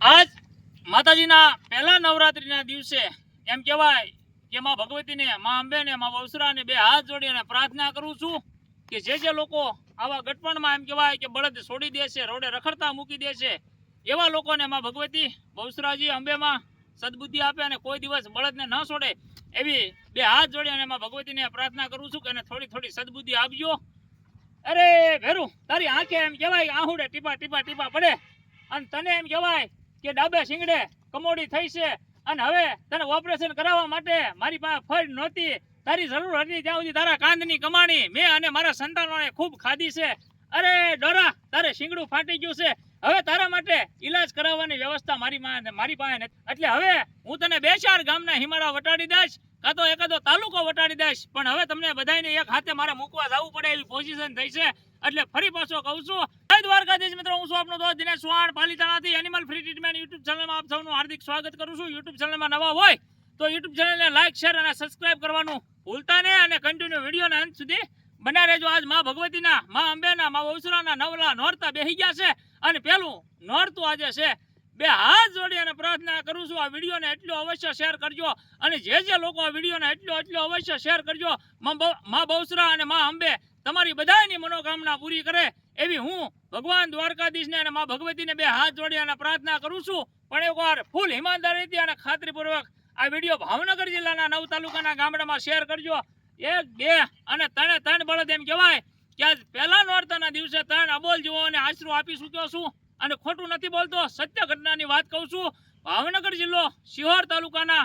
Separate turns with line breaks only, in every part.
આજ માતાજીના પહેલા નવરાત્રિના દિવસે એમ કહેવાય કે માં ભગવતીને, માં અંબેને, માં બહુસરાને બે હાથ જોડીને પ્રાર્થના કરું છું કે જે જે લોકો આવા ગટપણમાં એમ કહેવાય કે બળદ છોડી દે છે, રોડે રખડતા મૂકી દે છે, એવા લોકોને માં ભગવતી બહુસરાજી અંબેમાં સદબુદ્ધિ આપે અને કોઈ દિવસ બળદને ન છોડે એવી બે હાથ જોડી અને માં ભગવતીને પ્રાર્થના કરું છું કે એને થોડી થોડી સદબુદ્ધિ આપજો. અરે ભેરું, તારી આંખે એમ કહેવાય આહુડે ટીપા ટીપા ટીપા પડે અને તને એમ કહેવાય કે ડાબે શિંગડે કમોડી થઈ છે. અને હવે તને ઓપરેશન કરાવવા માટે મારી પાસે ફળ નહોતી. તારી જરૂર હતી ત્યાં સુધી તારા કાંદની કમાણી. મેં અને મારા સંતાનોને ખૂબ ખાધી છે. અરે ડોરા, તારે શિંગડું ફાટી ગયું છે. હવે તારા માટે ઈલાજ કરાવવાની વ્યવસ્થા મારી મારી પાસે નથી. એટલે હવે હું તને બે ચાર ગામના હિમાળા વટાડી દઈશ, કાં તો એકાદો તાલુકો વટાડી દઈશ. પણ હવે તમને બધાને એક હાથે મારે મૂકવા જવું પડે એવી પોઝિશન થઈ છે. એટલે ફરી પાછો કહું છું દ્વારકાધીશ મિત્રો, હું છું આપનો દોસ્ત દિનેશ ચૌહાણ, પાલીતાણાથી એનિમલ ફ્રી ટ્રીટમેન્ટ યુટ્યુબ ચેનલમાં આપ સૌનું હાર્દિક સ્વાગત કરું છું. યુટ્યુબ ચેનલમાં નવા હોય તો યુટ્યુબ ચેનલને લાઈક શેર અને સબસ્ક્રાઇબ કરવાનું ભૂલતા નહીં અને કન્ટિન્યુ વિડીયોના અંત સુધી બન્યા રહેજો. આજમાં ભગવતીના, મા અંબેના, મા વૌસરાના નવલા નોરતા બેહી ગયા છે અને પેલું નોરતું આજે છે. બે હાથ જોડી અને પ્રાર્થના કરું છું, આ વિડીયોને એટલો અવશ્ય શેર કરજો અને જે જે લોકો આ વિડીયોને એટલો એટલો અવશ્ય શેર કરજો. માં બહુસરા અને મા અંબે તમારી બધાની મનોકામના પૂરી કરે. એવી હું ભગવાન દ્વારકાધીશને અને મા ભગવતીને બે હાથ જોડી અને પ્રાર્થના કરું છું, પણ એકવાર ફૂલ ઈમાનદારીથી અને ખાતરીપૂર્વક આ વીડિયો ભાવનગર જિલ્લાના નવ તાલુકાના ગામડામાં શેર કરજો. એક, બે અને ત્રણે ત્રણ બળદ એમ કહેવાય કે આજ પહેલા નોરતાના દિવસે ત્રણ અબોલ જીવોને આશરો આપી ચૂક્યો છું અને ખોટું નથી બોલતો, સત્ય ઘટનાની વાત કહું છું. ભાવનગર જિલ્લો શિહોર તાલુકાના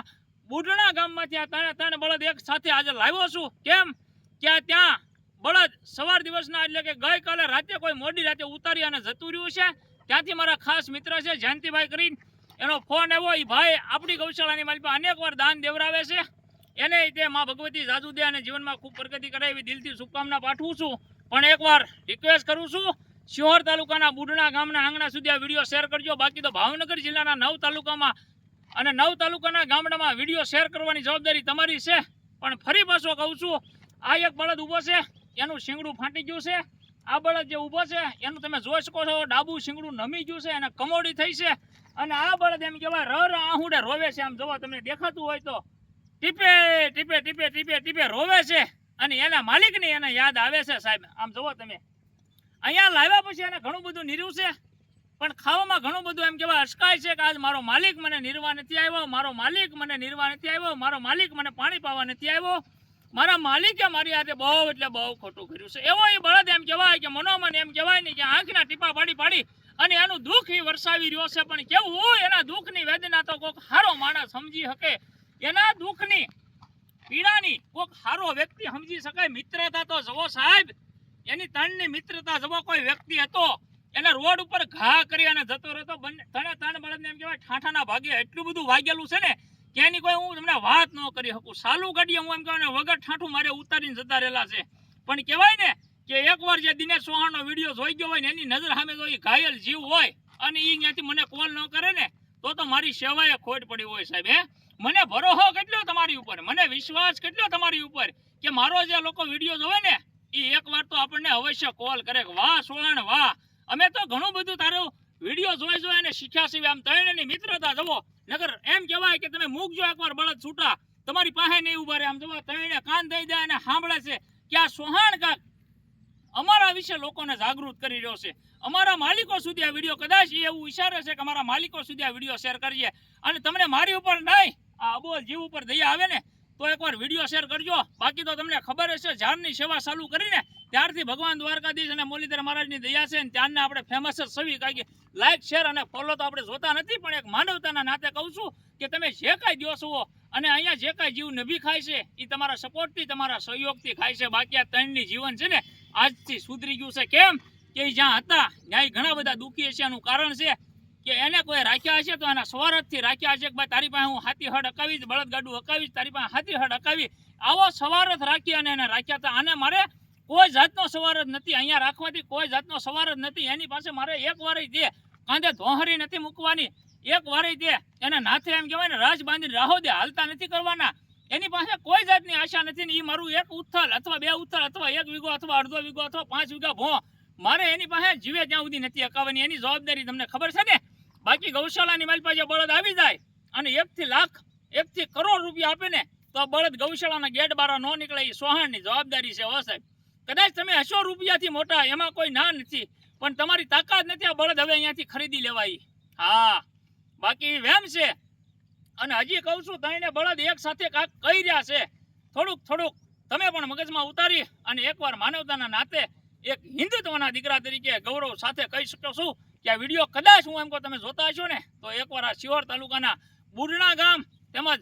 બુડણા ગામમાંથી આ ત્રણે ત્રણ બળદ એક સાથે આજે લાવ્યો છું. કેમ? કે ત્યાં બળદ સવાર દિવસના એટલે કે ગઈકાલે રાતે કોઈ મોડી રાતે ઉતારી અને જતું રહ્યું છે. ત્યાંથી મારા ખાસ મિત્ર છે, જયંતિભાઈ કરીને. એનો ફોન એવો એ ભાઈ, આપણી ગૌશાળાની પાસે અનેક વાર દાન દેવરાવે છે. એને તે મા ભગવતી જાજુ દે અને જીવનમાં ખૂબ પ્રગતિ કરે એવી દિલથી શુભકામના પાઠવું છું. પણ એકવાર રિક્વેસ્ટ કરું છું, શિહોર તાલુકાના બુડણા ગામના આંગણા સુધી આ વીડિયો શેર કરજો. બાકી તો ભાવનગર જિલ્લાના નવ તાલુકામાં અને નવ તાલુકાના ગામડામાં વીડિયો શેર કરવાની જવાબદારી તમારી છે. પણ ફરી પાછો કહું છું, આ એક બળદ ઊભો છે. એનું શીંગડું ફાટી ગયું છે. આ બળદ જે ઊભો છે, એનું તમે જોઈ શકો છો, ડાબુ શીંગડું નમી ગયું છે અને કમોડી થઈ છે. અને આ બળદ એમ કહેવાય ર ર આહુડે રોવે છે. આમ જોવા, તમને દેખાતું હોય તો. ટીપે ટીપે ટીપે ટીપે ટીપે રોવે છે અને એના માલિકની એને યાદ આવે છે સાહેબ. આમ જોવો તમે. અહીંયા લાવ્યા પછી એને ઘણું બધું નીર્યું છે. પણ ખાવામાં ઘણું બધું એમ કહેવાય, અટકાય છે કે આજ મારો માલિક મને નિર્વા નથી આવ્યો, મારો માલિક મને નિર્વા નથી આવ્યો, મારો માલિક મને પાણી પાવા નથી આવ્યો. મારા માલિકે મારી હાથે બહુ એટલે બહુ ખોટું કર્યું છે. એવો એ બળદ એમ કહેવાય કે મનોમન એમ કહેવાય ને કે આંખના ટીપા પાડી પાડી અને એનું દુઃખ એ વરસાવી રહ્યો છે. પણ કેવું એના દુઃખની વેદના તો કોઈક હારો માણસ સમજી શકે. એના દુઃખની પીડાની કોઈક હારો વ્યક્તિ સમજી શકાય મિત્રતા તો જવો સાહેબ, એની તણની મિત્રતા જવો કોઈ વ્યક્તિ હતો, એને રોડ ઉપર ઘા કરી અને જતો રહેતો બંને તણે તણ બળદને એમ કહેવાય ઠાઠાના ભાગે એટલું બધું વાગેલું છે ને કે કોઈ હું તમને વાત ન કરી શકું. સાલું ગાડીએ હું એમ કહેવાય વગર ઠાઠું મારે ઉતારીને જતા રહેલા છે. પણ કહેવાય ને કે એકવાર જે દિનેશ ચૌહાણનો વીડિયો જોઈ ગયો હોય ને, એની નજર સામે જો એ ઘાયલ જીવ હોય અને એ ત્યાંથી મને કોલ ન કરે ને, તો તો મારી સેવાએ ખોટ પડી હોય સાહેબ, હે? મને ભરોસો કેટલો તમારી ઉપર? મને વિશ્વાસ કેટલો તમારી ઉપર કે મારો જે લોકો વીડિયો જોવે ને એ એકવાર તો આપણને અવશ્ય કોલ કરે વાહ સોહાણ વાહ. અમે તો ઘણું બધું તારું વીડિયો જોઈ જોઈ અને શીખ્યા સિવાય આમ ત્રણેયની મિત્રતા જવો નગર એમ કહેવાય કે તમે મૂકજો એકવાર બળદ છૂટા. તમારી પાસે નહીં ઊભા રહે. આમ જોવા ત્રણે કાન દઈ દે અને સાંભળે છે કે આ સોહાણ કાક અમારા વિશે લોકોને જાગૃત કરી રહ્યો છે. અમારા માલિકો સુધી આ વીડિયો કદાચ એવું ઈશારે છે કે અમારા માલિકો સુધી આ વીડિયો શેર કરીએ. અને તમને મારી ઉપર નહીં, આ અબોલ જીવ ઉપર દયા આવે ને, તો એકવાર વીડિયો શેર કરજો. બાકી તો તમને ખબર હશે ઝાડની સેવા ચાલુ કરીને ત્યારથી ભગવાન દ્વારકાધીશ અને મુરલીધર મહારાજની દયા છે ને ત્યારના આપણે ફેમસ જ સવી કારણ કે લાઈક શેર અને ફોલો તો આપણે જોતા નથી, પણ એક માનવતાના નાતે કહું છું કે તમે જે કાંઈ દો છો અને અહીંયા જે કાંઈ જીવ નભી ખાય છે એ તમારા સપોર્ટથી તમારા સહયોગથી ખાય છે. બાકી આ ત્રણની જીવન છે ને આજથી સુધરી ગયું છે. કેમ? કે જ્યાં હતા ત્યાં ઘણા બધા દુઃખી છે એનું કારણ છે કે એને કોઈ રાખ્યા હશે તો એના સ્વરતથી રાખ્યા હશે કે ભાઈ, તારી પાસે હું હાથી હડ અકાવીશ બળદગાડું અકાવીશ તારી પાસે હાથી હડ અકાવી આવો સવારથ રાખી અને એને રાખ્યા હતા. આને મારે કોઈ જાતનો સવાર જ નથી અહીંયા રાખવાથી, કોઈ જાતનો સવાર જ નથી. એની પાસે મારે એક વાર દે કાંધે ધોહરી નથી મૂકવાની. એક વાર તે એને નાથે એમ કહેવાય ને, રાજ બાંધીને રાહો દે, હાલતા નથી કરવાના. એની પાસે કોઈ જાતની આશા નથી ને એ મારું એક ઉથલ અથવા બે ઉથલ અથવા એક વીઘો અથવા અડધો વીઘો અથવા પાંચ વીઘા ભો. મારે એની પાસે જીવે ત્યાં સુધી નથી અકાવવાની એની જવાબદારી તમને ખબર છે ને? બાકી ગૌશાળાની મારી પાસે બળદ આવી જાય અને એકથી લાખ, એકથી કરોડ રૂપિયા આપે ને, તો બળદ ગૌશાળાના ગેટ બારા ન નીકળે એ સોહાણની જવાબદારી છે, હો સાહેબ. કદાચ તમે હસો રૂપિયાથી મોટા, એમાં કોઈ ના નથી. પણ તમારી તાકાત નથી આ બળદ હવે અહીંયાથી ખરીદી લેવાય હા, બાકી વેમ છે. અને હજી કહું છું તઈને બળદ એક સાથે કાંક કહી રહ્યા છે. થોડુંક થોડુંક, તમે પણ મગજમાં ઉતારી અને એકવાર માનવતાના નાતે એક હિન્દુત્વના દીકરા તરીકે ગૌરવ સાથે કહી શકો છું કે આ વીડિયો કદાચ હું એમ કહું, તમે જોતા હશો ને, તો એકવાર આ શિહોર તાલુકાના બુરણા ગામ તેમજ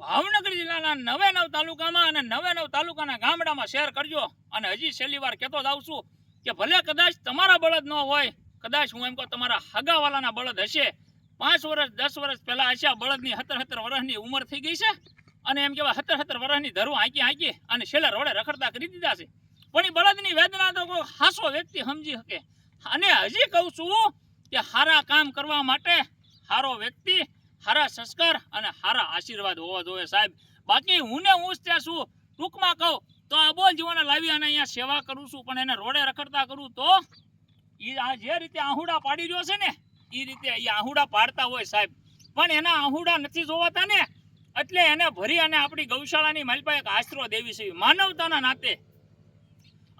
ભાવનગર જિલ્લાના નવે નવ તાલુકામાં અને નવે નવ તાલુકાના ગામડામાં શેર કરજો. અને હજી છેલ્લી વાર કહેતો જ આવું છું કે ભલે કદાચ તમારા બળદ ન હોય, કદાચ હું એમ કહું તમારા હગાવાલાના બળદ હશે. પાંચ વર્ષ, દસ વર્ષ પહેલાં હશે આ બળદની હતર હતર વર્ષની ઉંમર થઈ ગઈ છે. અને એમ કહેવાય હતર હતર વર્ષની ધરું હાંકી હાંકી અને છેલ્લા રોડે રખડતા કરી દીધા છે. પણ એ બળદની વેદના તો હાસો વ્યક્તિ સમજી શકે. અને હજી કહું છું કે સારા કામ કરવા માટે સારો વ્યક્તિ સારા સંસ્કાર અને સારા આશીર્વાદ હોવા જોઈએ સાહેબ. બાકી હું ને હું ત્યાં છું. ટૂંકમાં કહું તો આ બોલ જીવોને લાવી અને અહીંયા સેવા કરું છું, પણ એને રોડે રખડતા કરું તો એ આ જે રીતે આહુડા પાડી રહ્યો છે ને એ રીતે એ આહુડા પાડતા હોય સાહેબ. પણ એના આહુડા નથી જોવાતા ને, એટલે એને ભરી અને આપણી ગૌશાળાની માલપા એક આશરો દેવી છે, માનવતાના નાતે.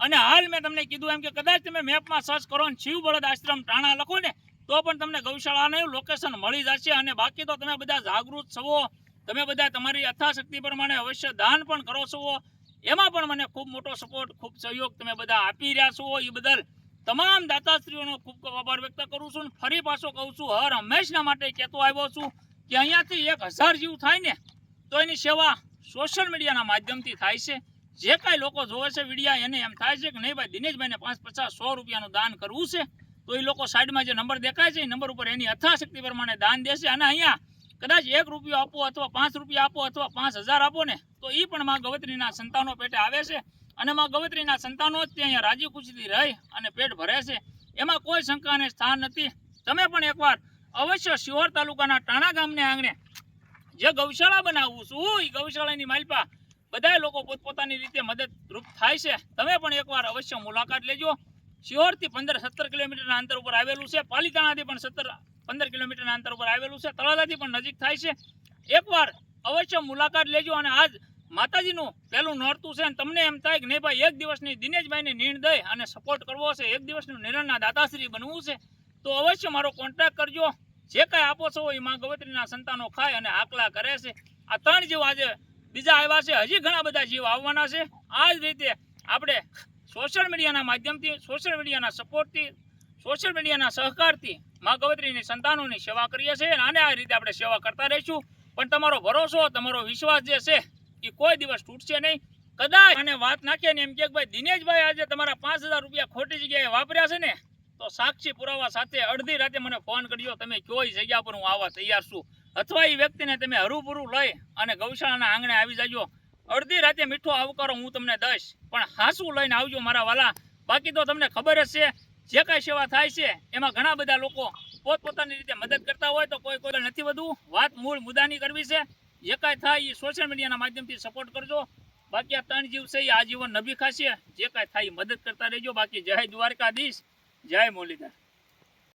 અને હાલ મેં તમને કીધું એમ કે કદાચ તમે મેપમાં સર્ચ કરો ને શિવ બળદ આશ્રમ ટાણા લખો ને, તો પણ તમને ગૌશાળાનું લોકેશન મળી જશે અને બાકી તો તમે બધા જાગૃત છો. તમે બધા તમારી યથાશક્તિ પ્રમાણે અવશ્ય દાન પણ કરો છો. એમાં પણ મને ખૂબ મોટો સપોર્ટ ખૂબ સહયોગ તમે બધા આપી રહ્યા છો. એ બદલ તમામ દાતાશ્રીઓનો ખૂબ ખૂબ આભાર વ્યક્ત કરું છું અને ફરી પાછો કહું છું, હર હંમેશના માટે કહેતો આવ્યો છું કે અહીંયાથી એક હજાર જેવું થાય ને તો એની સેવા સોશિયલ મીડિયાના માધ્યમથી થાય છે. જે કાંઈ લોકો જોવે છે વિડીયા, એને એમ થાય છે કે નહીં ભાઈ, દિનેશભાઈને પાંચ પચાસ સો રૂપિયાનું દાન કરવું છે. તો એ લોકો સાઈડમાં જે નંબર દેખાય છે, એ નંબર ઉપર એની યથાશક્તિ પ્રમાણે દાન દેશે અને અહીંયા કદાચ એક રૂપિયો આપો અથવા પાંચ રૂપિયા આપો અથવા પાંચ હજાર આપો ને, તો એ પણ માં ગવત્રીના સંતાનો પેટે આવે છે. અને માં ગવત્રીના સંતાનો જ ત્યાં અહીંયા રાજી ખુશીથી રહી અને પેટ ભરે છે. એમાં કોઈ શંકાને સ્થાન નથી. તમે પણ એકવાર અવશ્ય શિહોર તાલુકાના ટાણા ગામને આંગણે જે ગૌશાળા બનાવું છું એ ગૌશાળાની માલપા બધા લોકો પોતપોતાની રીતે મદદરૂપ થાય છે. તમે પણ એકવાર અવશ્ય મુલાકાત લેજો. શિહોરથી પંદર સત્તર કિલોમીટરના અંતર ઉપર આવેલું છે. પાલીતાણાથી પણ સત્તર પંદર કિલોમીટરના અંતર ઉપર આવેલું છે. તળાજાથી પણ નજીક થાય છે. એકવાર અવશ્ય મુલાકાત લેજો અને આજ માતાજીનું પહેલું નોરતું છે અને તમને એમ થાય કે નહીં ભાઈ, એક દિવસની દિનેશભાઈને નિર્ણ દઈ અને સપોર્ટ કરવો છે એક દિવસનું નિર્ણયના દાતાશ્રી બનવું છે. તો અવશ્ય મારો કોન્ટેક્ટ કરજો. જે કાંઈ આપો છો એ માં ગવત્રીના સંતાનો ખાય અને આકલા કરે છે. આ ત્રણ જીવ આજે બીજા આવ્યા છે. હજી ઘણા બધા જીવ આવવાના છે. આ જ રીતે આપણે સોશિયલ મીડિયાના માધ્યમથી સોશિયલ મીડિયાના સપોર્ટથી સોશિયલ મીડિયાના સહકારથી મા ગવત્રીની સંતાનોની સેવા કરીએ છીએ અને આ રીતે આપણે સેવા કરતા રહીશું. પણ તમારો ભરોસો, તમારો વિશ્વાસ જે છે, એ કોઈ દિવસ તૂટશે નહીં. કદાચ અને વાત નાખીએ ને એમ કે ભાઈ, દિનેશભાઈ આજે તમારા પાંચ હજાર રૂપિયા ખોટી જગ્યાએ વાપર્યા છે ને, તો સાક્ષી પુરાવા સાથે અડધી રાતે મને ફોન કર્યો, તમે કઈ જગ્યા પર હું આવવા તૈયાર છું. અથવા એ વ્યક્તિને તમે હરુભરું લઈ અને ગૌશાળાના આંગણે આવી જાજો. અડધી રાતે મીઠો આવકારો હું તમને દઈશ. પણ હાસું લઈને આવજો મારા વાલા. બાકી તો તમને ખબર જ છે જે કાંઈ સેવા થાય છે, એમાં ઘણા બધા લોકો પોતપોતાની રીતે મદદ કરતા હોય તો કોઈ કોઈ નથી વધુ. વાત મૂળ મુદ્દાની કરવી છે. જે કાંઈ થાય એ સોશિયલ મીડિયાના માધ્યમથી સપોર્ટ કરજો. બાકી આ ત્રણ જીવ છે એ આજીવન નભી ખાશે. જે કાંઈ થાય મદદ કરતા રહેજો. બાકી જય દ્વારકાધીશ. જય મુરલીધર.